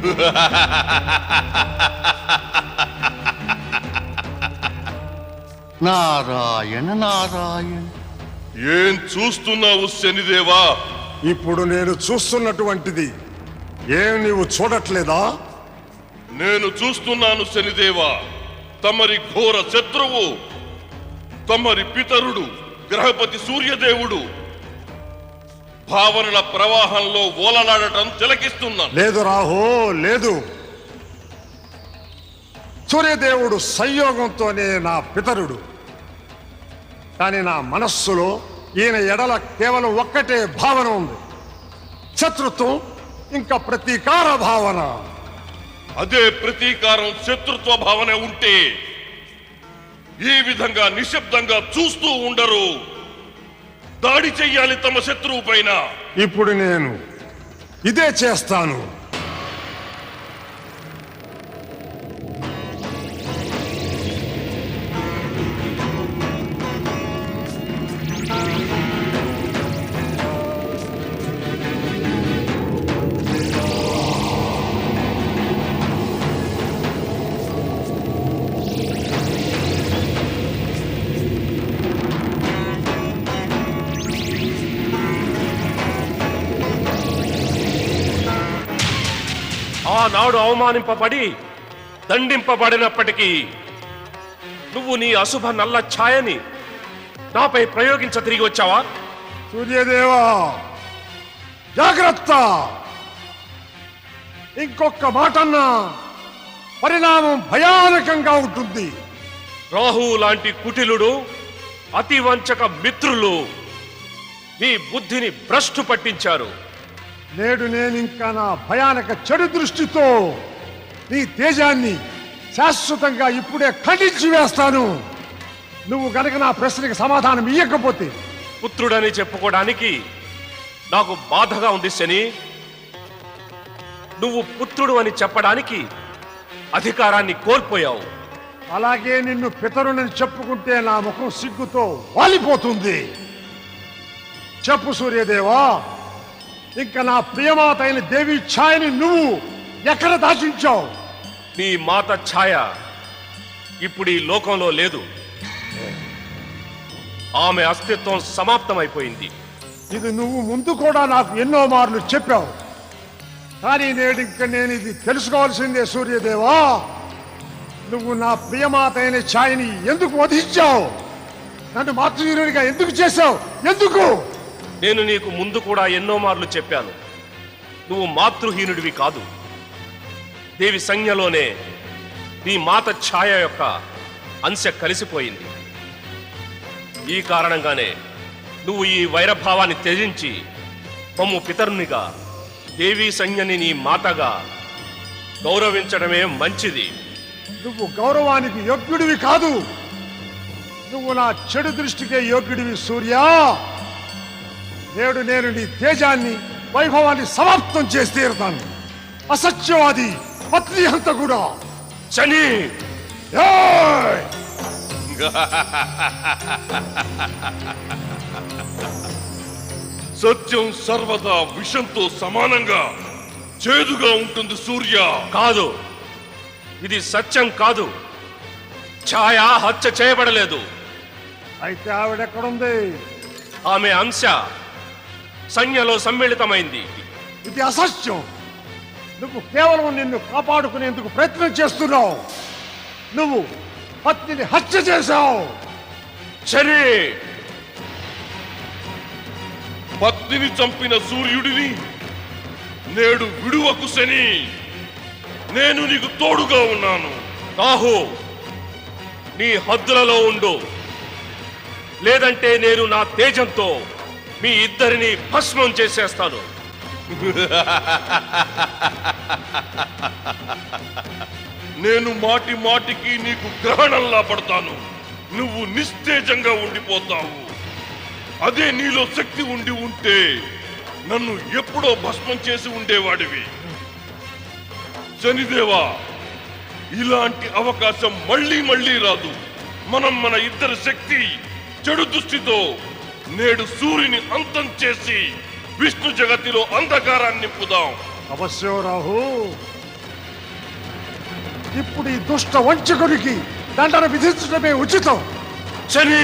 నారాయణ నారాయణ. ఏం చూస్తున్నావు శనిదేవా? ఇప్పుడు నేను చూస్తున్నటువంటిది. ఏం నీవు చూడట్లేదా? నేను చూస్తున్నాను శనిదేవా తమరి ఘోర శత్రువు తమరి పితరుడు గ్రహపతి సూర్యదేవుడు భావనల ప్రవాహంలో ఓలలాడటం తిలకిస్తున్నాను లేదు రాహు లేదు. సూర్యదేవుడు సంయోగంతోనే నా పితరుడు. కానీ నా మనస్సులో ఈయన ఎడల కేవలం ఒక్కటే భావన ఉంది. శత్రుత్వం ఇంకా ప్రతీకార భావన. అదే ప్రతీకారం శత్రుత్వ భావన ఉంటే ఈ విధంగా నిశ్శబ్దంగా చూస్తూ ఉండరు. దాడి చెయ్యాలి తమ శత్రువు పైన. ఇప్పుడు నేను ఇదే చేస్తాను. ఆనాడు అవమానింపబడి దండింపబడినప్పటికీ నువ్వు నీ అశుభ నల్ల ఛాయని నాపై ప్రయోగించ తిరిగి వచ్చావా? సూర్యదేవా జాగ్రత్త! ఇంకొక మాటన్నా పరిణామం భయానకంగా ఉంటుంది. రాహు లాంటి కుటిలుడు అతి వంచక మిత్రులు నీ బుద్ధిని భ్రష్టు పట్టించారు. నేడు నేను ఇంకా నా భయానక చెడు దృష్టితో నీ తేజాన్ని శాశ్వతంగా ఇప్పుడే ఖండించి వేస్తాను. నువ్వు గనక నా ప్రశ్నకి సమాధానం ఇయ్యకపోతే పుత్రుడని చెప్పుకోవడానికి నాకు బాధగా ఉంది శని. నువ్వు పుత్రుడు అని చెప్పడానికి అధికారాన్ని కోల్పోయావు. అలాగే నిన్ను పితరునని చెప్పుకుంటే నా ముఖం సిగ్గుతో వాలిపోతుంది. చెప్పు సూర్యదేవా ఇంకా నా ప్రియమాత అయిన దేవి ఛాయని నువ్వు ఎక్కడ దాచించావు? నీ మాత ఛాయ ఇప్పుడు ఈ లోకంలో లేదు. ఆమె అస్తిత్వం సమాప్తమైపోయింది. ఇది నువ్వు ముందు కూడా నాకు ఎన్నో మార్లు చెప్పావు. కానీ నేడు ఇంకా నేను ఇది తెలుసుకోవాల్సిందే సూర్యదేవా. నువ్వు నా ప్రియమాత అయిన ఛాయని ఎందుకు వధించావు? నన్ను మాతృహీనుడిగా ఎందుకు చేశావు? ఎందుకు? నేను నీకు ముందు కూడా ఎన్నో మార్లు చెప్పాను. నువ్వు మాతృహీనుడివి కాదు. దేవి సంజ్ఞలోనే నీ మాత ఛాయ యొక్క అంశ కలిసిపోయింది. ఈ కారణంగానే నువ్వు ఈ వైరభావాన్ని త్యజించి మమ్ము పితరునిగా దేవి సంజ్ఞని నీ మాతగా గౌరవించడమే మంచిది. నువ్వు గౌరవానికి యోగ్యుడివి కాదు. నువ్వు నా చెడు దృష్టికే యోగ్యుడివి సూర్య. నేడు నేను నీ తేజాన్ని వైభవాన్ని సమాప్తం చేసి తీరుతాను. అసత్యవాది పత్ని అంత కూడా ఏయ్! సత్యం సర్వదా విషంతో సమానంగా చేదుగా ఉంటుంది సూర్య. కాదు. ఇది సత్యం కాదు. ఛాయ హత్య చేయబడలేదు. అయితే ఆవిడెక్కడుంది ఆమె అంశ సంజ్ఞలో సమ్మిళితమైంది. ఇది అసత్యం. నువ్వు కేవలం నిన్ను కాపాడుకునేందుకు ప్రయత్నం చేస్తున్నావు. నువ్వు పత్నిని హత్య చేశావు. శని పత్నిని చంపిన సూర్యుడిని నేడు విడువకు శని. నేను నీకు తోడుగా ఉన్నాను. రాహు నీ హద్దులలో ఉండు. లేదంటే నేను నా తేజంతో మీ ఇద్దరిని భస్మం చేసేస్తాను. నేను మాటి మాటికి నీకు గ్రహణంలా పడతాను. నువ్వు నిస్తేజంగా ఉండిపోతావు. అదే నీలో శక్తి ఉండి ఉంటే నన్ను ఎప్పుడో భస్మం చేసి ఉండేవాడివి. శనిదేవా ఇలాంటి అవకాశం మళ్ళీ మళ్ళీ రాదు. మనం మన ఇద్దరి శక్తి చెడు దృష్టితో నేడు సూర్యుని అంతం చేసి విష్ణు జగతిలో అంధకారాన్ని నింపుదాం. అవశ్యం రాహు. ఇప్పుడు ఈ దుష్ట వంచకుడికి దండన విధించడమే ఉచితం. సరే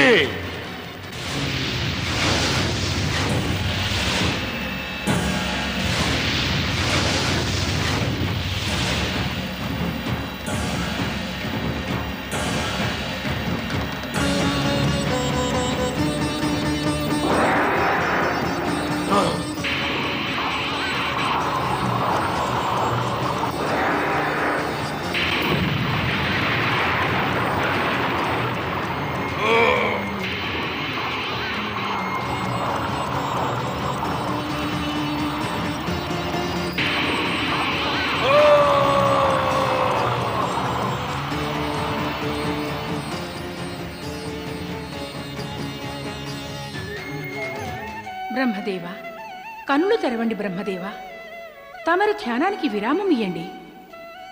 కన్నులు తెరవండి బ్రహ్మదేవ. తమరు ధ్యానానికి విరామం ఇయ్యండి.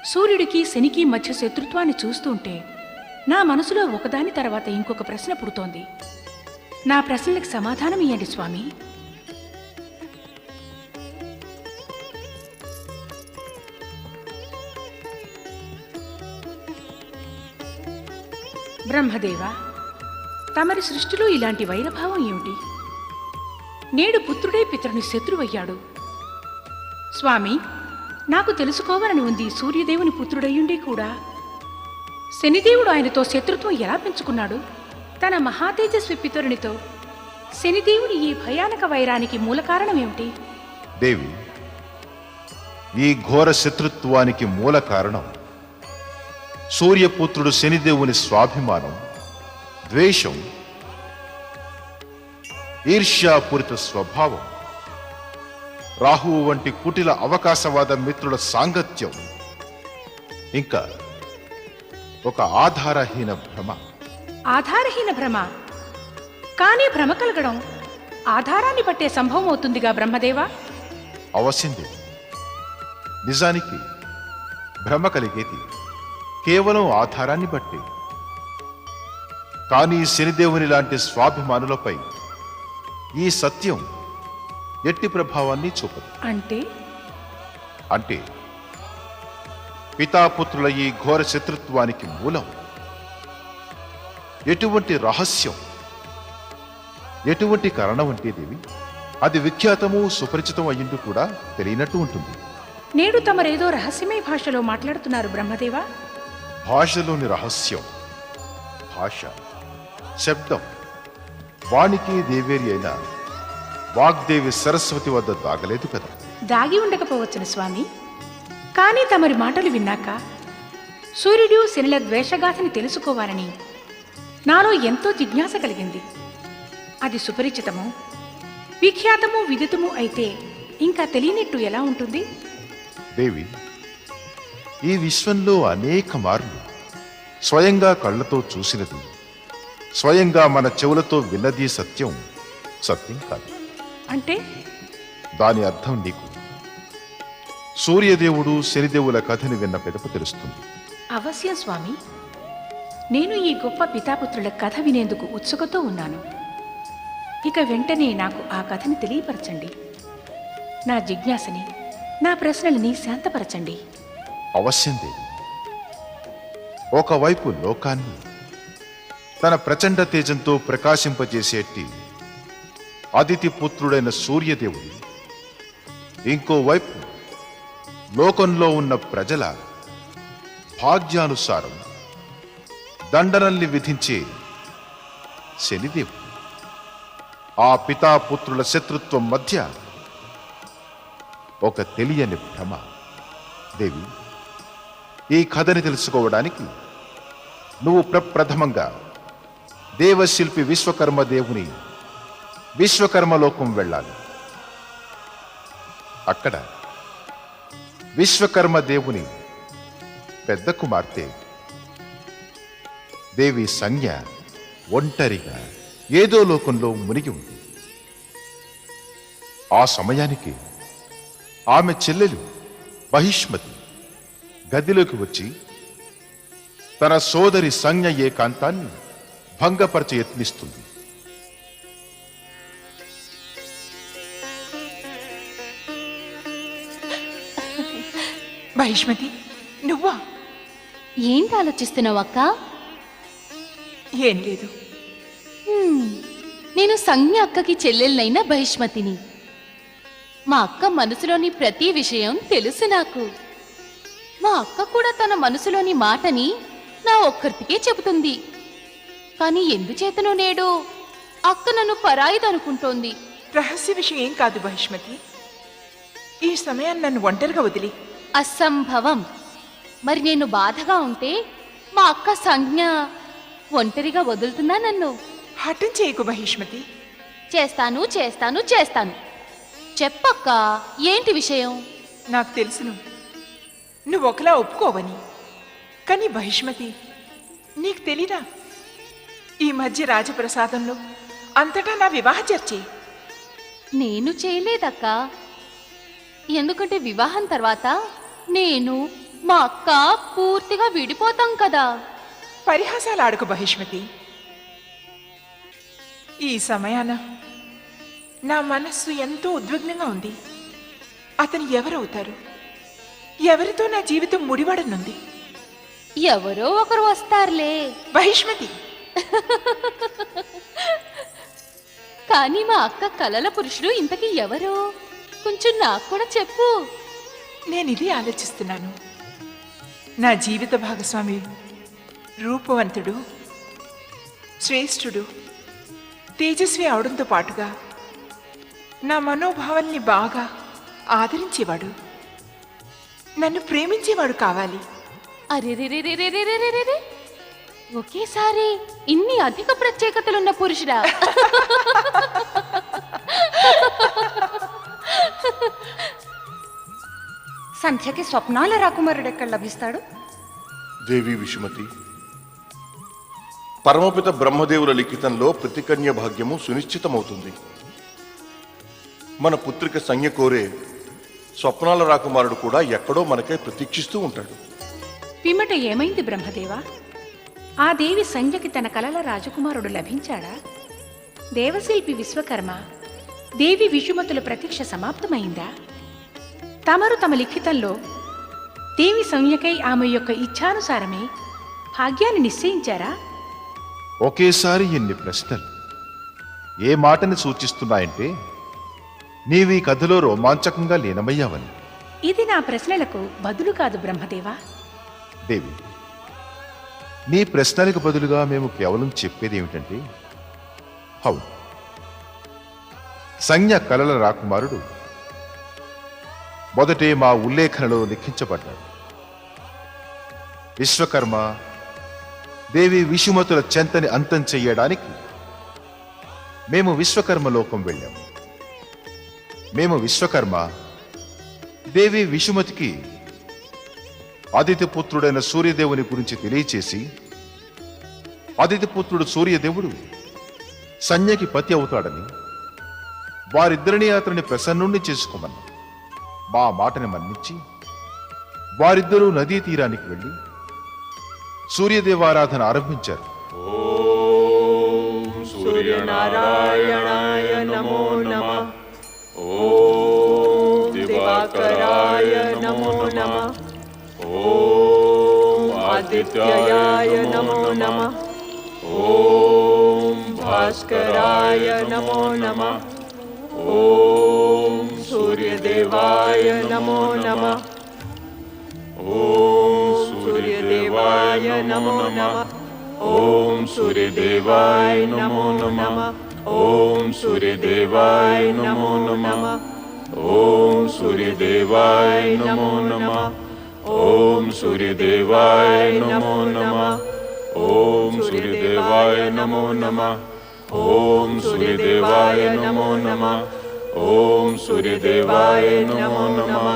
సూర్యుడికి శనికి మధ్య శత్రుత్వాన్ని చూస్తుంటే నా మనసులో ఒకదాని తర్వాత ఇంకొక ప్రశ్న పుడుతోంది. నా ప్రశ్నలకు సమాధానం ఇయ్యండి స్వామి. బ్రహ్మదేవ తమరి సృష్టిలో ఇలాంటి వైరభావం ఏమిటి? నేడు పుత్రుడే పితరుని శత్రువయ్యాడు. స్వామి నాకు తెలుసుకోవాలని ఉంది సూర్యదేవుని పుత్రుడయ్యుండి కూడా. శనిదేవుడు ఆయనతో శత్రుత్వం ఎలా పెంచుకున్నాడు? తన మహాతేజస్వి పితరునితో. శనిదేవుని ఈ భయానక వైరానికి మూల కారణం ఏమిటి? దేవి ఈ ఘోర శత్రుత్వానికి మూల కారణం సూర్యపుత్రుడు శనిదేవుని స్వాభిమానం ద్వేషం ఈర్ష్యాపూరిత స్వభావం. రాహువు వంటి కుటిల అవకాశవాద మిత్రుల సాంగత్యం. ఇంకా ఒక ఆధారహీన భ్రమ. ఆధారహీన భ్రమ? కానీ భ్రమ కలగడం ఆధారాన్ని పట్టే సంభవం అవుతుందిగా బ్రహ్మదేవా? అవసింది. నిజానికి భ్రమ కలిగేది కేవలం ఆధారాన్ని బట్టి. కానీ శనిదేవుని లాంటి స్వాభిమానులపై ఈ సత్యం ఎట్టి ప్రభావాన్ని చూపదు. అంటే? అంటే పితాపుత్రుల ఈ ఘోర శత్రుత్వానికి మూలం. ఎటువంటి రహస్యం ఎటువంటి కారణం అంటే దేవి? అది విఖ్యాతము సుపరిచితం అయ్యింది కూడా తెలియనట్టు ఉంటుంది. నేడు తమరేదో రహస్యమయ భాషలో మాట్లాడుతున్నారు బ్రహ్మదేవా? భాషలోని రహస్యం భాష శబ్దం వానికి దేవేరి అయిన వాగ్దేవి సరస్వతి వద్ద దాగలేదు కదా. దాగి ఉండకపోవచ్చును స్వామి. కానీ తమరి మాటలు విన్నాక సూర్యుడు శనిల ద్వేషగాథని తెలుసుకోవాలని నాలో ఎంతో జిజ్ఞాస కలిగింది. అది సుపరిచితము విఖ్యాతము విదితము అయితే ఇంకా తెలియనట్టు ఎలా ఉంటుంది? దేవి ఈ విశ్వంలో అనేక మార్లు స్వయంగా కళ్ళతో చూసినది స్వయంగా మన చెవులతో విన్నది సత్యం. సత్యం కాదు. అంటే? దాని అర్థం నీకు. సూర్యదేవుడు శనిదేవుల కథని విన్న పెదపు తెలుస్తుంది. అవశ్యం స్వామి. నేను ఈ గొప్ప పితాపుత్రుల కథ వినేందుకు ఉత్సుకతో ఉన్నాను. ఇక వెంటనే నాకు ఆ కథని తెలియపరచండి. నా జిజ్ఞాసని నా ప్రశ్నలని శాంతపరచండి. అవశ్యం దేవి. ఒకవైపు లోకాన్ని తన ప్రచండ తేజంతో ప్రకాశింపజేసేటి అదితి పుత్రుడైన సూర్యదేవుడు ఇంకోవైపు లోకంలో ఉన్న ప్రజల భాగ్యానుసారం దండనల్ని విధించే శనిదేవుడు. ఆ పితాపుత్రుల శత్రుత్వం మధ్య ఒక తెలియని భ్రమ. దేవి ఈ కథని తెలుసుకోవడానికి నువ్వు ప్రప్రథమంగా దేవశిల్పి విశ్వకర్మ దేవుని విశ్వకర్మలోకం వెళ్ళాలి. అక్కడ విశ్వకర్మ దేవుని పెద్ద కుమార్తె దేవి సంజ్ఞ ఒంటరిగా ఏదో లోకంలో మునిగి ఉంది. ఆ సమయానికి ఆమె చెల్లెలు బహిష్మతి గదిలోకి వచ్చి తన సోదరి సంజ్ఞ ఏకాంతాన్ని భంగపరచ యత్నిస్తుంది. మహిష్మతి నువ్వా? ఏంటి ఆలోచిస్తున్నావు అక్క? ఏం లేదు. హ్మ్, నేను సంజ్ఞ అక్కకి చెల్లెలనైన బహిష్మతిని మా అక్క మనసులోని ప్రతి విషయం తెలుసు నాకు. మా అక్క కూడా తన మనసులోని మాటని నా ఒక్కరికే చెబుతుంది. కానీ ఎందుచేతనో నేడు? అక్క నన్ను పరాయిదనుకుంటోంది. రహస్య విషయం ఏం కాదు బహిష్మతి ఈ సమయాన్ని నన్ను ఒంటరిగా వదిలి. అసంభవం. మరి నేను బాధగా ఉంటే మా అక్క సంజ్ఞ ఒంటరిగా వదులుతుందా నన్ను? హఠం చేయకు బహిష్మతి చేస్తాను చేస్తాను చేస్తాను. చెప్పక్క ఏంటి విషయం? నాకు తెలుసును. నువ్వు ఒకలా ఒప్పుకోవని. కానీ బహిష్మతి నీకు తెలీదా? ఈ మధ్య రాజప్రసాదంలో అంతటా నా వివాహ చర్చే. నేను చేయలేదక్క. ఎందుకంటే వివాహం తర్వాత నేను మా అక్క పూర్తిగా విడిపోతాం కదా. పరిహాసాలు ఆడకు బహిష్మతి. ఈ సమయాన నా మనస్సు ఎంతో ఉద్విగ్నంగా ఉంది. అతను ఎవరవుతారు? ఎవరితో నా జీవితం ముడిపడనుంది? ఎవరో ఒకరు వస్తారులే. బహిష్మతి! కానీ మా అక్క కలల పురుషుడు ఇంతకీ ఎవరు? కొంచెం నాకు కూడా చెప్పు. నేను ఇది ఆలోచిస్తున్నాను. నా జీవిత భాగస్వామి రూపవంతుడు శ్రేష్ఠుడు తేజస్వి అవడంతో పాటుగా నా మనోభావాల్ని బాగా ఆదరించేవాడు. నన్ను ప్రేమించేవాడు కావాలి. అరే ఒకేసారి ఇన్ని అధిక ప్రత్యేకతలున్న పురుషుడా? సంధ్యకి స్వప్నాల రాకుమారుడు ఎక్కడ లభిస్తాడు? దేవి విషుమతి. పరమపిత బ్రహ్మదేవుల లిఖితంలో ప్రతికన్య భాగ్యము సునిశ్చితమవుతుంది. మన పుత్రిక సంజ్ఞ కోరే స్వప్నాల రాకుమారుడు కూడా ఎక్కడో మనకై ప్రతీక్షిస్తూ ఉంటాడు. పిమ్మట ఏమైంది బ్రహ్మదేవా? ఆ దేవి సంధ్యకి తన కలల రాజకుమారుడు లభించాడా? దేవశిల్పి విశ్వకర్మ దేవి విషుమతుల ప్రతీక్ష సమాప్తమైందా? తమరు తమ లిఖితంలో దేవి సంజ్ఞకై ఆమె యొక్క ఇచ్ఛానుసారమే భాగ్యాన్ని నిశ్చయించారా? ఒకేసారి ఎన్ని ప్రశ్నలు. ఏ మాటని సూచిస్తున్నాయంటే నీవీ కథలో రోమాంచకంగా లీనమయ్యావని. ఇది నా ప్రశ్నలకు బదులు కాదు బ్రహ్మదేవా. దేవి నీ ప్రశ్నలకు బదులుగా మేము కేవలం చెప్పేది ఏమిటంటే అవును. సంజ్ఞ కలల రాకుమారుడు మొదటే మా ఉల్లేఖనలో లిఖించబడ్డాడు. విశ్వకర్మ దేవి విషుమతుల చెంతని అంతం చెయ్యడానికి మేము విశ్వకర్మ లోకం వెళ్ళాము. మేము విశ్వకర్మ దేవి విషుమతికి పుత్రుడైన సూర్యదేవుని గురించి తెలియచేసి పుత్రుడు సూర్యదేవుడు సంజ్ఞకి పతి అవుతాడని వారిద్దరిని అతని ప్రసన్నుణ్ణి చేసుకోమని మా మాటని మన్నించి వారిద్దరూ నదీ తీరానికి వెళ్ళి సూర్యదేవారాధన ఆరంభించారు. సూర్యనారాయణాయ నమో నమ. ఓం దివాకరాయ నమో నమ. ॐ आदित्याय नमो नमः ॐ भास्कराय नमो नमः ॐ सूर्यदेवाय नमो नमः ॐ सूर्यदेवाय नमो नमः ॐ सूर्यदेवाय नमो नमः ॐ सूर्यदेवाय नमो नमः ॐ सूर्यदेवाय नमो नमः ॐ सूर्यदेवाय नमो नमः। ॐ सूर्यदेवाय नमो नमः। ॐ सूर्यदेवाय नमो नमः। ॐ सूर्यदेवाय नमो नमः।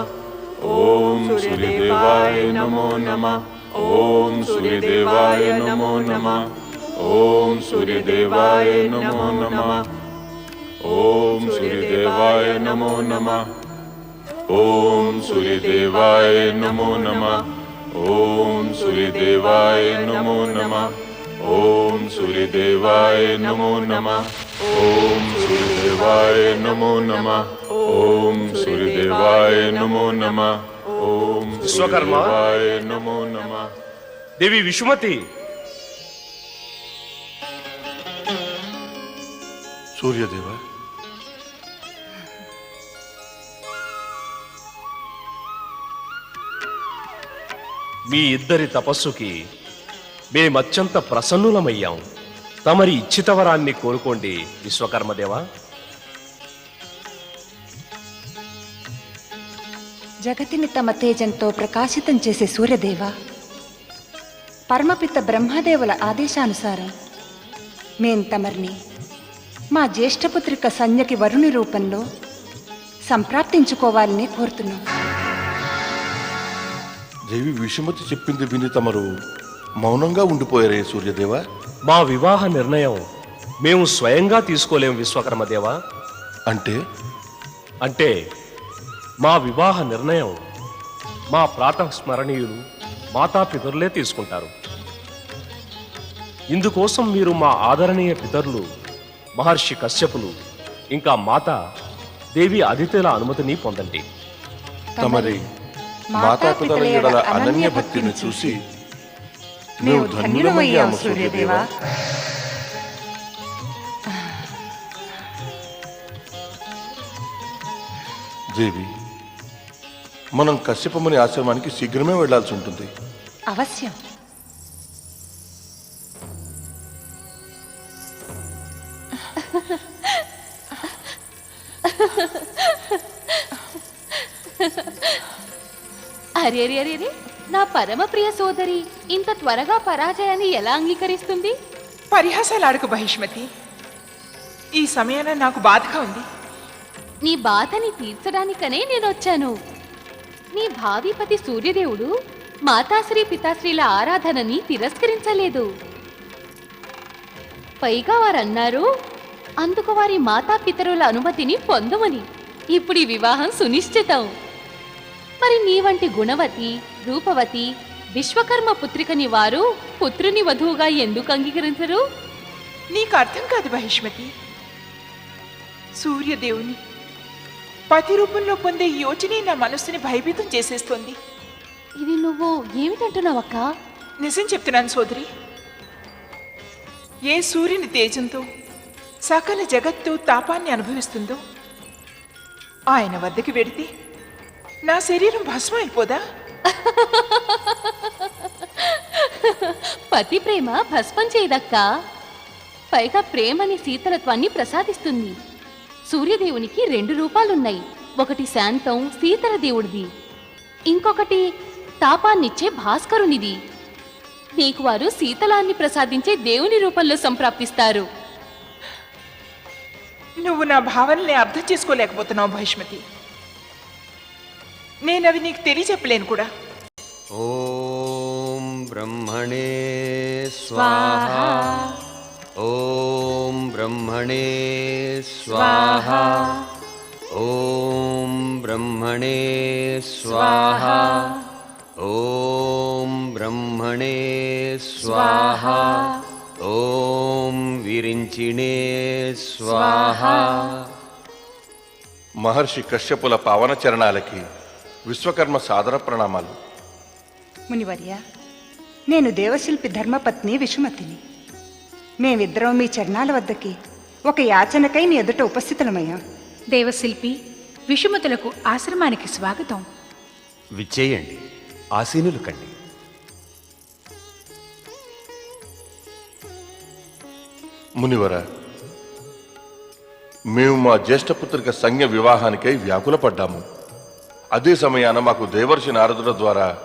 ॐ सूर्यदेवाय नमो नमः। ॐ सूर्यदेवाय नमो नमः। ॐ सूर्यदेवाय नमो नमः। ॐ सूर्यदेवाय नमो नमः। ॐ सूर्यदेवाय नमो नमः ॐ सूर्यदेवाय नमो नमः ॐ सूर्यदेवाय नमो नमः ॐ सूर्यदेवाय नमो नमः ॐ सूर्यदेवाय नमो नमः ॐ विश्वकर्मा नमो नमः देवी विश्वमती सूर्यदेवाय మీ ఇద్దరి తపస్సుకి మేమత్యంత ప్రసన్నులమయ్యాం. తమరి ఇచ్చితవరాన్ని కోరుకోండి విశ్వకర్మదేవా. జగతిని తమ తేజంతో ప్రకాశితం చేసే సూర్యదేవ పరమపిత బ్రహ్మదేవుల ఆదేశానుసారం మేం తమర్ని మా జ్యేష్ఠపుత్రిక సంజ్ఞకి వరుణి రూపంలో సంప్రాప్తించుకోవాలని కోరుతున్నాం. దేవి విషమతి చెప్పింది విని తమరు మౌనంగా ఉండిపోయారే సూర్యదేవ? మా వివాహ నిర్ణయం మేము స్వయంగా తీసుకోలేం విశ్వకర్మదేవా. అంటే? అంటే మా వివాహ నిర్ణయం మా ప్రాతస్మరణీయులు మాతాపితరులే తీసుకుంటారు. ఇందుకోసం మీరు మా ఆదరణీయ పితరులు మహర్షి కశ్యపులు ఇంకా మాత దేవి అదితిల అనుమతిని పొందండి. తమరి మాతాపితల ఎడల అనన్య భక్తిని చూసి మేము ధన్యులమయ్యాము సూర్యదేవ దేవి మనం కశ్యపముని ఆశ్రమానికి శీఘ్రమే వెళ్ళాల్సి ఉంటుంది. అవశ్యం. అరే అరే అరే అరే, నా పరమ ప్రియ సోదరి ఇంత త్వరగా పరాజయాన్ని ఎలా అంగీకరిస్తుంది? పరిహాసాలు ఆడుకు బహిష్మతి. ఈ సమయాన నాకు బాధగా ఉంది. నీ బాధని తీర్చడానికనే నేను వచ్చాను నీ భావిపతి సూర్యదేవుడు మాతాశ్రీ పితాశ్రీల ఆరాధనని తిరస్కరించలేదు. పైగా వారన్నారు అందుకు వారి మాతాపితరుల అనుమతిని పొందమని. ఇప్పుడు ఈ వివాహం సునిశ్చితం. మరి నీ వంటి గుణవతి రూపవతి విశ్వకర్మ పుత్రికని వారు పుత్రుని వధువుగా ఎందుకు అంగీకరించరు? నీకు అర్థం కాదు బహిష్మతి సూర్యదేవుని పతి రూపంలో పొందే యోచనే నా మనస్సుని భయభీతం చేసేస్తోంది. ఇది నువ్వు ఏమిటంటున్నావక్క నిజం చెప్తున్నాను సోదరి. ఏ సూర్యుని తేజంతో సకల జగత్తు తాపాన్ని అనుభవిస్తుందో ఆయన వద్దకు వెడితే నా శరీరం భస్మం అయిపోదా పతి ప్రేమ భస్మం చేయదక్కా. పైగా ప్రేమని శీతలత్వాన్ని ప్రసాదిస్తుంది. సూర్యదేవునికి రెండు రూపాలున్నాయి. ఒకటి శాంతం శీతల దేవుడిది. ఇంకొకటి తాపాన్నిచ్చే భాస్కరునిది. నీకు వారు శీతలాన్ని ప్రసాదించే దేవుని రూపంలో సంప్రాప్తిస్తారు. నువ్వు నా భావనల్ని అర్థం చేసుకోలేకపోతున్నావు భైష్మతి. నేను అవి నీకు తెలియచెప్పలేను కూడా. ఓం బ్రహ్మణే స్వాహ. ఓం బ్రహ్మణే స్వాహ. ఓం బ్రహ్మణే స్వాహ. ఓం బ్రహ్మణే స్వాహ. ఓం విరించిణే స్వాహ. మహర్షి కశ్యపుల పావన చరణాలకి విశ్వకర్మ సాదర ప్రణామాలు. మునివర్య నేను దేవశిల్పి ధర్మపత్ని విషుమతిని. మేమిద్దరం మీ చరణాల వద్దకి ఒక యాచనకై నీ ఎదుట ఉపస్థితులమయ్యాం. దేవశిల్పి విషుమతులకు ఆశ్రమానికి స్వాగతం. విచ్చేయండి ఆసీనులు కండి. మునివర మేము మా జ్యేష్ఠపుత్రిక సంజ్ఞ వివాహానికై వ్యాకులపడ్డాము. అదే సమయాన మాకు దేవర్షి నారదుల ద్వారా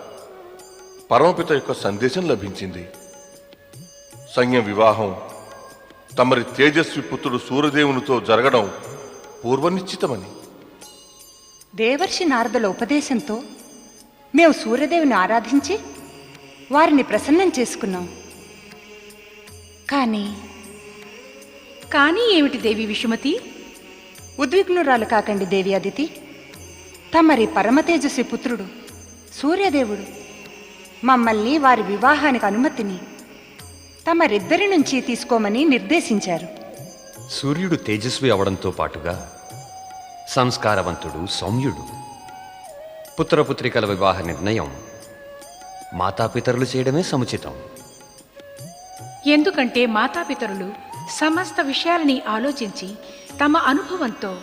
పరమపిత యొక్క సందేశం లభించింది. సంజ్ఞ వివాహం తమరి తేజస్వి పుత్రుడు సూర్యదేవునితో జరగడం పూర్వనిశ్చితమని. దేవర్షి నారదుల ఉపదేశంతో మేము సూర్యదేవుని ఆరాధించి వారిని ప్రసన్నం చేసుకున్నాం. కానీ కానీ ఏమిటి దేవి విషుమతి? ఉద్విగ్నురాలు కాకండి దేవి అదితి. తమరి పరమతేజస్వి పుత్రుడు సూర్యదేవుడు మమ్మల్ని వారి వివాహానికి అనుమతిని తమరిద్దరి నుంచి తీసుకోమని నిర్దేశించారు. సూర్యుడు తేజస్వి అవడంతో పాటుగా సంస్కారవంతుడు సౌమ్యుడు. పుత్రపుత్రికల వివాహ నిర్ణయం మాతాపితరులు చేయడమే సముచితం. ఎందుకంటే మాతాపితరులు సమస్త విషయాలని ఆలోచించి తమ అనుభవంతో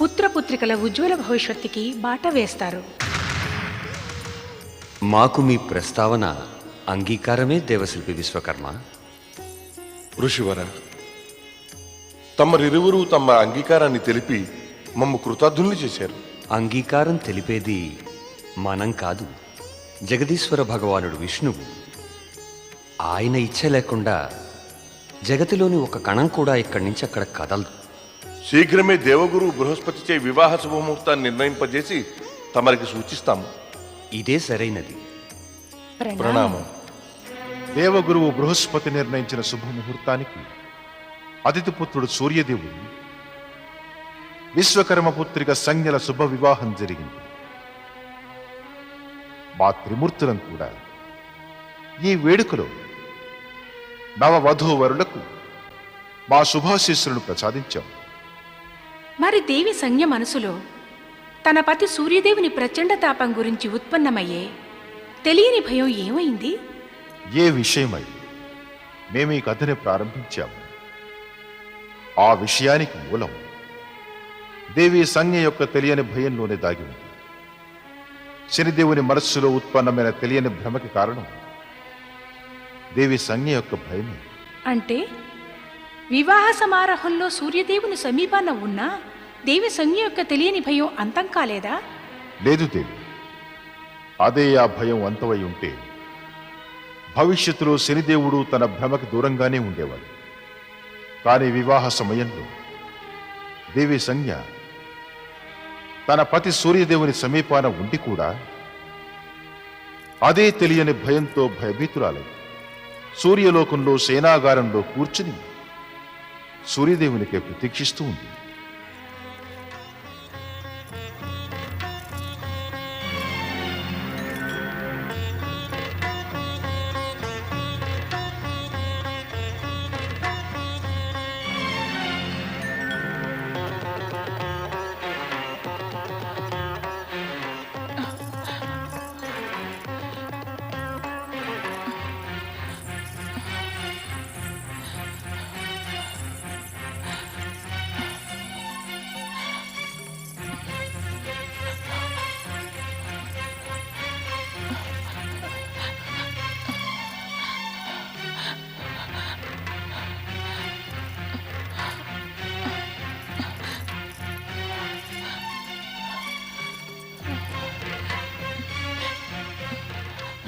పుత్రపుత్రికల ఉజ్వల భవిష్యత్తుకి బాట వేస్తారు. మాకు మీ ప్రస్తావన అంగీకారమే దేవశిల్పి విశ్వకర్మ. ఋషివర తమరిరువురు తమ అంగీకారాన్ని తెలిపి మమ్ము కృతజ్ఞుల్ని చేశారు. అంగీకారం తెలిపేది మనం కాదు. జగదీశ్వర భగవానుడు విష్ణువు. ఆయన ఇచ్చ లేకుండా జగతిలోని ఒక కణం కూడా ఇక్కడి నుంచి అక్కడ కదలదు. శీఘ్రమే దేవగురు బృహస్పతిచే వివాహ శుభముహూర్తాన్ని నిర్ణయింపజేసి తమరికి సూచిస్తాము. ఇదే సరైనది. ప్రణామం. దేవగురువు బృహస్పతి నిర్ణయించిన శుభముహూర్తానికి అతిథిపుత్రుడు సూర్యదేవుడు విశ్వకర్మ పుత్రిక సంజ్ఞల శుభ వివాహం జరిగింది. మా త్రిమూర్తులం కూడా ఈ వేడుకలో నవవధూవరులకు మా శుభాశీస్సులను ప్రసాదించాం మరి దేవి సంజ్ఞ మనసులో తన పతి సూర్యదేవుని ప్రచండ తాపం గురించి ఉత్పన్నమయ్యే తెలియని భయం ఏమైంది? ఏ విషయమై? మేము ఈ కథని ప్రారంభించాము. ఆ విషయానికి మూలం దేవి సంజ్ఞ యొక్క తెలియని భయంలోనే దాగి ఉంది. శనిదేవుని మనస్సులో ఉత్పన్నమైన తెలియని భ్రమకి కారణం దేవి సంజ్ఞ యొక్క భయమే. అంటే? వివాహ సమారోహంలో సూర్యదేవుని సమీపాన ఉన్నా దేవి సంజ్ఞ యొక్క తెలియని భయం అంతం కాలేదా? లేదు దేవి. అదే ఆ భయం అంతమై ఉంటే భవిష్యత్తులో శనిదేవుడు తన భ్రమకి దూరంగానే ఉండేవాడు. కానీ వివాహ సమయంలో దేవి సంజ్ఞ తన పతి సూర్యదేవుని సమీపాన ఉండి కూడా అదే తెలియని భయంతో భయభీతురాలై సూర్యలోకంలో సేనాగారంలో కూర్చుని సూర్యదేవునికే ప్రతీక్షిస్తూ ఉంది.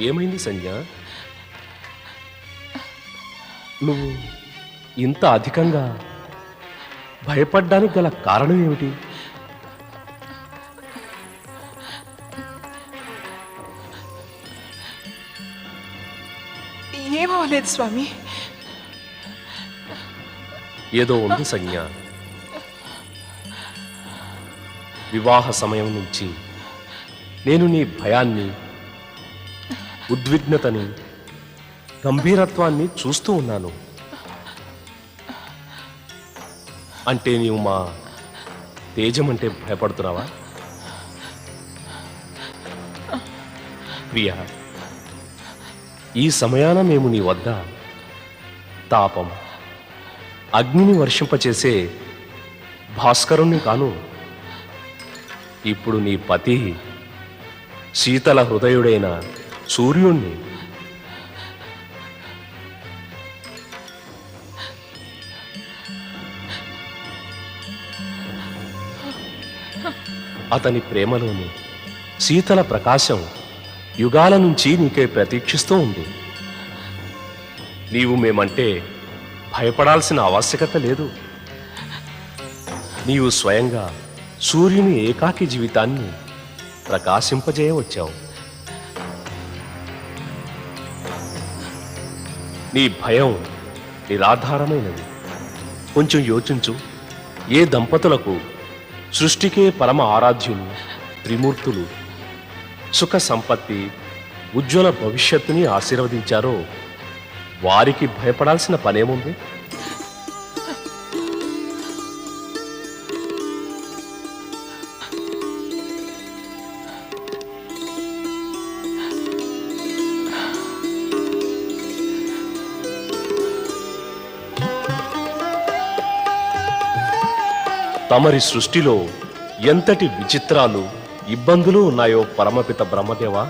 ఏమైంది సంధ్య? నువ్వు ఇంత అధికంగా భయపడ్డానికి గల కారణం ఏమిటి? ఏమవలేదు స్వామి. ఏదో ఉంది సంజ్ఞ వివాహ సమయం నుంచి నేను నీ భయాన్ని ఉద్విగ్నతని గంభీరత్వాన్ని చూస్తూ ఉన్నాను. అంటే నీవు మా తేజం అంటే భయపడుతున్నావా? ప్రియా ఈ సమయాన మేము నీ వద్ద తాపం అగ్నిని వర్షింపచేసే భాస్కరుణ్ణి కాను. ఇప్పుడు నీ పతి శీతల హృదయుడైన సూర్యుణ్ణి. అతని ప్రేమలోని శీతల ప్రకాశం యుగాల నుంచి నీకే ప్రతీక్షిస్తూ ఉంది. నీవు మేమంటే భయపడాల్సిన ఆవశ్యకత లేదు. నీవు స్వయంగా సూర్యుని ఏకాకి జీవితాన్ని ప్రకాశింపజేయవచ్చావు. నీ భయం నిరాధారమైనది కొంచెం యోచించు. ఏ దంపతులకు సృష్టికే పరమ ఆరాధ్యులు త్రిమూర్తులు సుఖ సంపత్తి ఉజ్వల భవిష్యత్తుని ఆశీర్వదించారో వారికి భయపడాల్సిన పనేముంది? తమరి సృష్టిలో ఎంతటి విచిత్రాలు ఇబ్బందులు ఉన్నాయో పరమపిత బ్రహ్మదేవా?